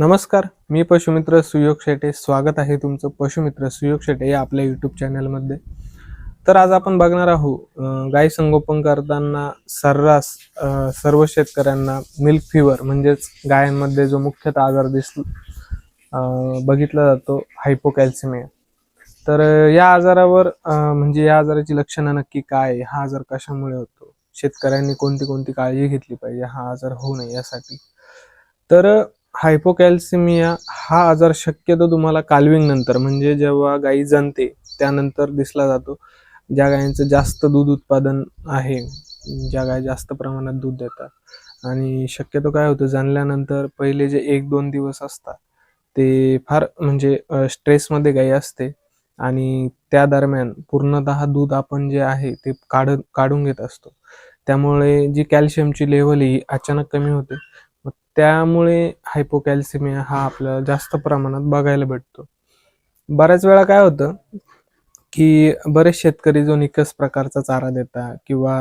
नमस्कार मी पशुमित्र सुयोग शेटे. स्वागत आहे तुमचं पशुमित्र सुयोग शेटे या आपल्या यूट्यूब चॅनलमध्ये तर आज आपण बघणार आहोत गाय संगोपन करताना सर्रास सर्व शेतकऱ्यांना मिल्क फिवर म्हणजेच गायांमध्ये जो मुख्यतः आजार दिस बघितला जातो हायपोकॅल्सिमिया तर या आजारावर म्हणजे या आजाराची लक्षणं नक्की काय? हा आजार कशामुळे होतो? शेतकऱ्यांनी कोणती कोणती काळजी घेतली पाहिजे? हा आजार होऊ नये यासाठी. तर हायपोकॅल्सिमिया हा आजार शक्यतो तुम्हाला कालविंग नंतर म्हणजे जेव्हा गाई जणते त्यानंतर दिसला जातो ज्या गायींचं जास्त दूध उत्पादन आहे ज्या गाय जास्त प्रमाणात दूध देतात. आणि शक्यतो काय होतं जाणल्यानंतर पहिले जे एक दोन दिवस असतात ते फार म्हणजे स्ट्रेसमध्ये गाई असते. आणि त्या दरम्यान पूर्णतः दूध आपण जे आहे ते काढ काढून घेत असतो. त्यामुळे जी कॅल्शियमची लेवल ही अचानक कमी होते. मग त्यामुळे हायपोकॅल्सिमिया हा आपल्याला जास्त प्रमाणात बघायला भेटतो. बऱ्याच वेळा काय होतं की बरेच शेतकरी जो निकस प्रकारचा चारा देतात किंवा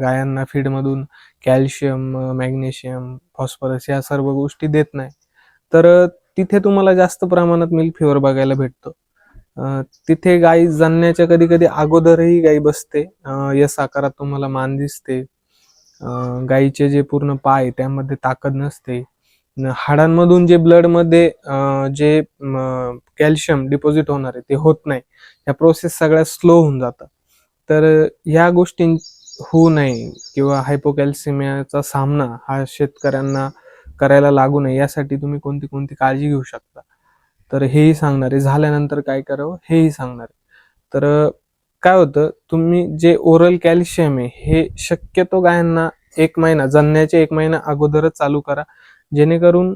गायांना फीडमधून कॅल्शियम मॅग्नेशियम फॉस्फरस या सर्व गोष्टी देत नाही तर तिथे तुम्हाला जास्त प्रमाणात मिल्क फिवर बघायला भेटतो. तिथे गाई जणण्याच्या कधी कधी अगोदरही गाई बसते. यस आकारात तुम्हाला मान दिसते. गाईचे जे पूर्ण पाय त्यामध्ये ताकद नसते. हाडांमधून जे ब्लडमध्ये जे कॅल्शियम डिपॉझिट होणार आहे ते होत नाही. या प्रोसेस सगळ्या स्लो होऊन जातात. तर ह्या गोष्टी होऊ नये किंवा हायपोकॅल्सिमियाचा सामना हा शेतकऱ्यांना करायला लागू नये यासाठी तुम्ही कोणती कोणती काळजी घेऊ शकता. तर हेही सांगणार आहे. झाल्यानंतर काय करावं? हेही सांगणार आहे. तर काय होतं तुम्ही जे ओरल कॅल्शियम आहे हे शक्यतो गायांना एक महिना जणण्याच्या एक महिना अगोदरच चालू करा. जेणेकरून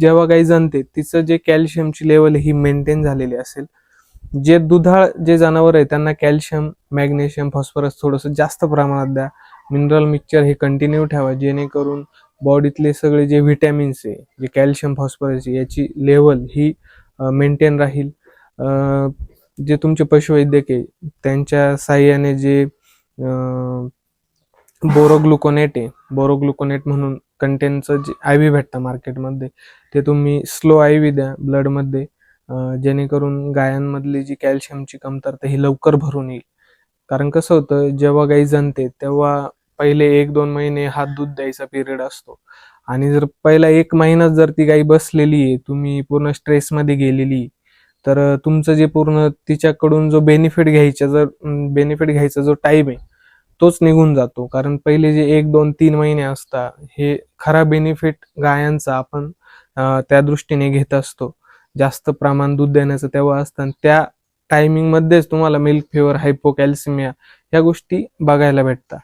जेव्हा गाई जणते तिचं जे कॅल्शियमची लेवल ही मेंटेन झालेली असेल. जे दुधाळ जे जनावर आहे त्यांना कॅल्शियम मॅग्नेशियम फॉस्फरस थोडंसं जास्त प्रमाणात द्या. मिनरल मिक्सचर हे कंटिन्यू ठेवा जेणेकरून बॉडीतले सगळे जे व्हिटॅमिन्स आहे जे कॅल्शियम फॉस्फरस आहे याची लेवल ही मेंटेन राहील. जे तुमचे पशुवैद्यक आहे त्यांच्या साह्याने जे बोरोग्लुकोनेट आहे बोरोग्लुकोनेट म्हणून कंटेनचं जे आय व्ही भेटतं मार्केटमध्ये ते तुम्ही स्लो आय व्ही द्या ब्लडमध्ये जेणेकरून गायांमधली जी कॅल्शियमची कमतरता ही लवकर भरून येईल. कारण कसं होतं जेव्हा गाई जणते तेव्हा पहिले एक दोन महिने हात दूध द्यायचा पिरियड असतो. आणि जर पहिला एक महिना जर ती गाई बसलेली आहे तुम्ही पूर्ण स्ट्रेसमध्ये गेलेली तर तुमचं जे पूर्ण तिच्याकडून जो बेनिफिट घ्यायचा जर बेनिफिट घ्यायचा जो टाईम आहे तोच निघून जातो. कारण पहिले जे एक दोन तीन महिने असतात हे खरा बेनिफिट गायांचा आपण त्या दृष्टीने घेत असतो. जास्त प्रमाण दूध देण्याचं तेव्हा असतं आणि त्या टायमिंगमध्येच तुम्हाला मिल्क फिवर हायपोकॅल्सिमिया ह्या गोष्टी बघायला भेटतात.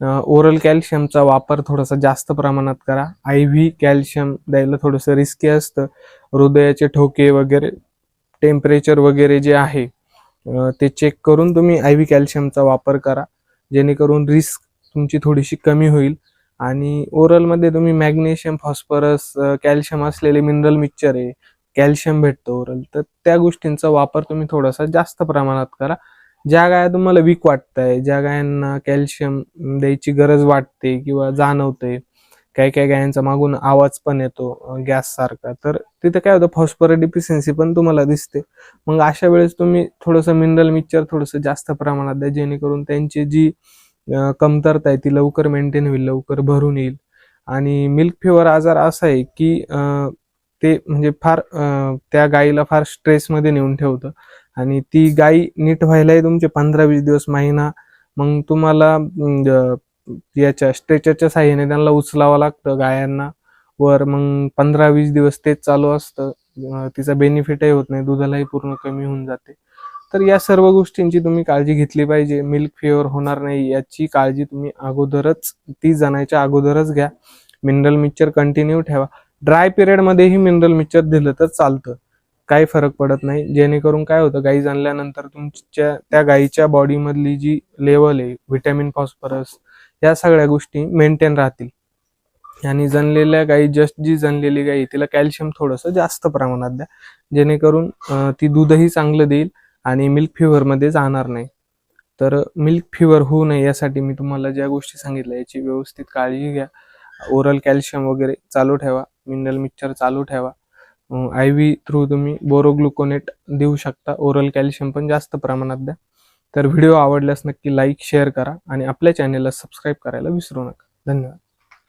ओरल कॅल्शियमचा वापर थोडासा जास्त प्रमाणात करा. आय व्ही कॅल्शियम द्यायला थोडंसं रिस्की असतं. हृदयाचे ठोके वगैरे टेम्परेचर वगैरे जे आहे ते चेक करून तुम्ही आय व्ही कॅल्शियमचा वापर करा. जेणेकरून रिस्क तुमची थोडीशी कमी होईल. आणि ओरलमध्ये तुम्ही मॅग्नेशियम फॉस्फरस कॅल्शियम असलेले मिनरल मिक्सचर आहे कॅल्शियम भेटतं ओरल तर त्या गोष्टींचा वापर तुम्ही थोडासा जास्त प्रमाणात करा. ज्या गाया तुम्हाला वीक आहे ज्या गायांना कॅल्शियम द्यायची गरज वाटते किंवा जाणवते काही काही गायांचा मागून आवाज पण येतो गॅस सारखा तर तिथे काय होतं फॉस्फर डिफिशियन्सी पण तुम्हाला दिसते. मग अशा वेळेस तुम्ही थोडंसं मिनरल मिक्सचर थोडंसं जास्त प्रमाणात द्या जेणेकरून त्यांची जी कमतरता आहे ती लवकर मेंटेन होईल लवकर भरून येईल. आणि मिल्क फिवर आजार असा आहे की ते म्हणजे फार त्या गाईला फार स्ट्रेसमध्ये नेऊन ठेवतं. आणि ती गाई नीट व्हायलाही तुमचे पंधरा वीस दिवस महिना मग तुम्हाला याच्या स्ट्रेचरच्या साह्याने त्यांना उचलावं लागतं गायांना. वर मग पंधरा वीस दिवस तेच चालू असतं. तिचा बेनिफिटही होत नाही. दुधालाही पूर्ण कमी होऊन जाते. तर या सर्व गोष्टींची तुम्ही काळजी घेतली पाहिजे. मिल्क फिवर होणार नाही याची काळजी तुम्ही अगोदरच ती जाण्याच्या अगोदरच घ्या. मिनरल मिक्सचर कंटिन्यू ठेवा. ड्राय पिरियडमध्येही मिनरल मिक्सचर दिलं तर चालतं. काही फरक पडत नाही. जेणेकरून काय होतं गाई जाणल्यानंतर तुमच्या त्या गाईच्या बॉडीमधली जी लेवल आहे व्हिटॅमिन फॉस्फरस या सगळ्या गोष्टी मेंटेन राहतील. आणि जनलेल्या गाई जस्ट जी जनलेली गाई तिला कॅल्शियम थोडंसं जास्त प्रमाणात द्या. जेणेकरून ती दूधही चांगलं देईल आणि मिल्क फिवरमध्ये जाणार नाही. तर मिल्क फिवर होऊ नये यासाठी मी तुम्हाला ज्या गोष्टी सांगितल्या याची व्यवस्थित काळजी घ्या. ओरल कॅल्शियम वगैरे चालू ठेवा. मिनरल मिक्सचर चालू ठेवा. आय व्ही थ्रू तुम्ही बोरोग्लुकोनेट देऊ शकता. ओरल कॅल्शियम पण जास्त प्रमाणात द्या. तर व्हिडिओ आवडल्यास नक्की लाईक शेअर करा आणि आपल्या चॅनेलला सबस्क्राईब करायला विसरू नका. धन्यवाद.